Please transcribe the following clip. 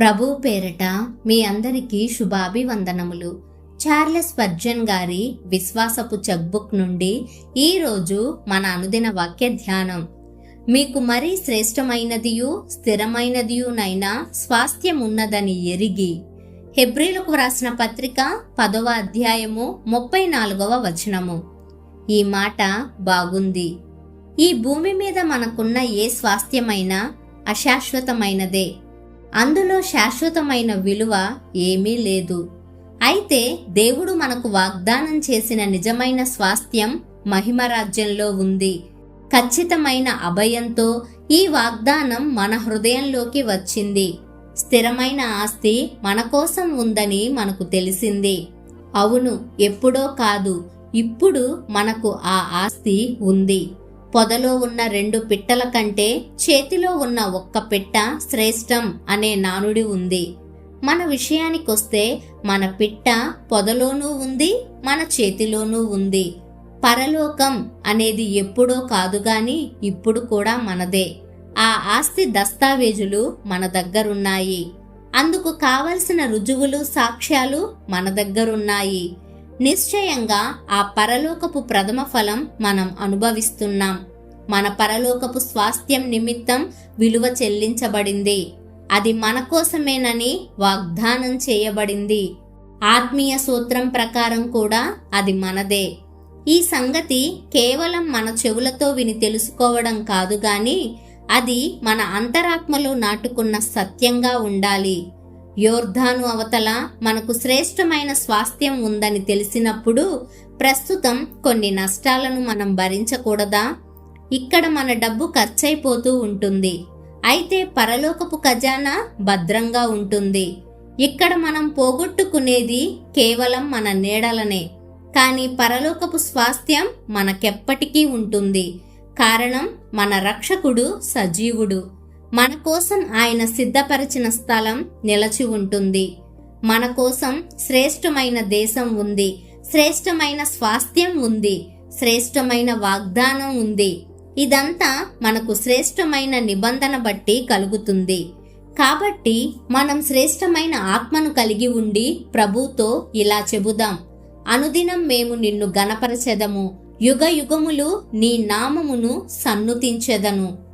ప్రభు పేరట మీ అందరికీ శుభాభివందనములు. చార్లెస్ పర్జన్ గారి విశ్వాసపు చెక్బుక్ నుండి ఈరోజు మన అనుదిన వాక్య ధ్యానం. మీకు మరీ శ్రేష్టమైనదియు స్థిరమైనదియునైనా స్వాస్థ్యమున్నదని ఎరిగి హెబ్రిలకు వ్రాసిన పత్రిక పదవ అధ్యాయము ముప్పై నాలుగవ వచనము. ఈ మాట బాగుంది. ఈ భూమి మీద మనకున్న ఏ స్వాస్థ్యమైనా అశాశ్వతమైనదే. అందులో శాశ్వతమైన విలువ ఏమీ లేదు. అయితే దేవుడు మనకు వాగ్దానం చేసిన నిజమైన స్వాస్థ్యం మహిమ రాజ్యంలో ఉంది. ఖచ్చితమైన అభయంతో ఈ వాగ్దానం మన హృదయంలోకి వచ్చింది. స్థిరమైన ఆస్తి మన కోసం ఉందని మనకు తెలిసింది. అవును ఎప్పుడో కాదు ఇప్పుడు మనకు ఆ ఆస్తి ఉంది. పొదలో ఉన్న రెండు పిట్టల కంటే చేతిలో ఉన్న ఒక్క పిట్ట శ్రేష్టం అనే నానుడి ఉంది. మన విషయానికొస్తే మన పిట్ట పొదలోనూ ఉంది మన చేతిలోనూ ఉంది. పరలోకం అనేది ఎప్పుడో కాదు గాని ఇప్పుడు కూడా మనదే. ఆ ఆస్తి దస్తావేజులు మన దగ్గరున్నాయి. అందుకు కావలసిన రుజువులు సాక్ష్యాలు మన దగ్గరున్నాయి. నిశ్చయంగా ఆ పరలోకపు ప్రథమ ఫలం మనం అనుభవిస్తున్నాం. మన పరలోకపు స్వాస్థ్యం నిమిత్తం విలువ చెల్లించబడింది. అది మన కోసమేనని వాగ్దానం చేయబడింది. ఆత్మీయ సూత్రం ప్రకారం కూడా అది మనదే. ఈ సంగతి కేవలం మన చెవులతో విని తెలుసుకోవడం కాదు గాని అది మన అంతరాత్మలో నాటుకున్న సత్యంగా ఉండాలి. యోర్ధాను అవతల మనకు శ్రేష్టమైన స్వాస్థ్యం ఉందని తెలిసినప్పుడు ప్రస్తుతం కొన్ని నష్టాలను మనం భరించకూడదా? ఇక్కడ మన డబ్బు ఖర్చయిపోతూ ఉంటుంది. అయితే పరలోకపు ఖజానా భద్రంగా ఉంటుంది. ఇక్కడ మనం పోగొట్టుకునేది కేవలం మన నీడలనే. కానీ పరలోకపు స్వాస్థ్యం మనకెప్పటికీ ఉంటుంది. కారణం మన రక్షకుడు సజీవుడు. మన కోసం ఆయన సిద్ధపరిచిన స్థలం నిలచి ఉంటుంది. మన కోసం శ్రేష్టమైన దేశం ఉంది. శ్రేష్టమైన స్వాస్థ్యం ఉంది. శ్రేష్టమైన వాగ్దానం ఉంది. ఇదంతా మనకు శ్రేష్టమైన నిబంధన బట్టి కలుగుతుంది. కాబట్టి మనం శ్రేష్టమైన ఆత్మను కలిగి ఉండి ప్రభుతో ఇలా చెబుదాం. అనుదినం మేము నిన్ను గణపరచెదము యుగ యుగములు నీ నామమును సన్నుతించెదను.